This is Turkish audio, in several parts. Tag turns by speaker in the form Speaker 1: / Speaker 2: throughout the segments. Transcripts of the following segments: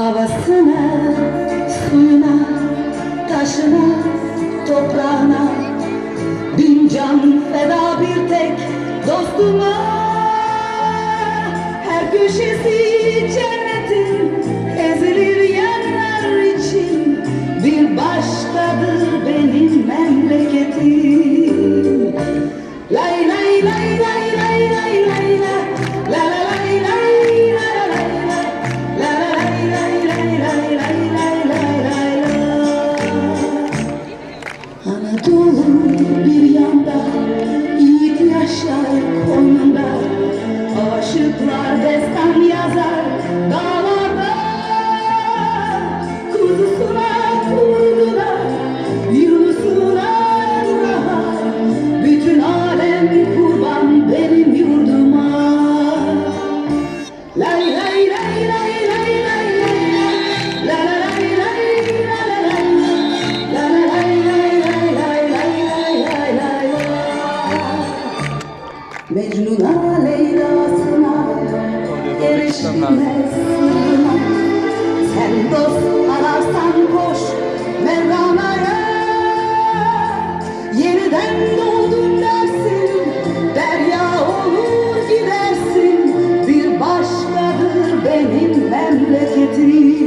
Speaker 1: Havasına, suyuna, taşına, toprağına. Bin can feda bir tek dostuma. Her köşesi cennetin ezilir Anadolu bir yanda Yiğit yaşar koynunda Mecnun'a Leyla'sına erişilmez Sen dost ararsan koş Mevlana'ya Yeniden doğdum dersin Derya olur gidersin. Bir başkadır benim memleketim.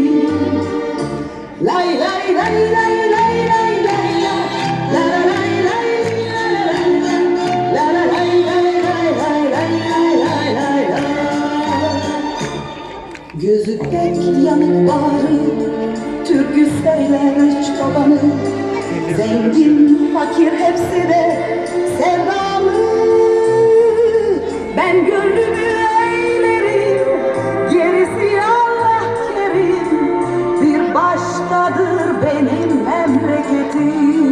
Speaker 1: Lay lay lay lay Gözü pek yanık bağrı Türkü söyler çobanı. Zengin fakir hepsi de sevdalı. Ben gönlümü eğlerim Gerisi Allah kerim. Bir başkadır benim memleketim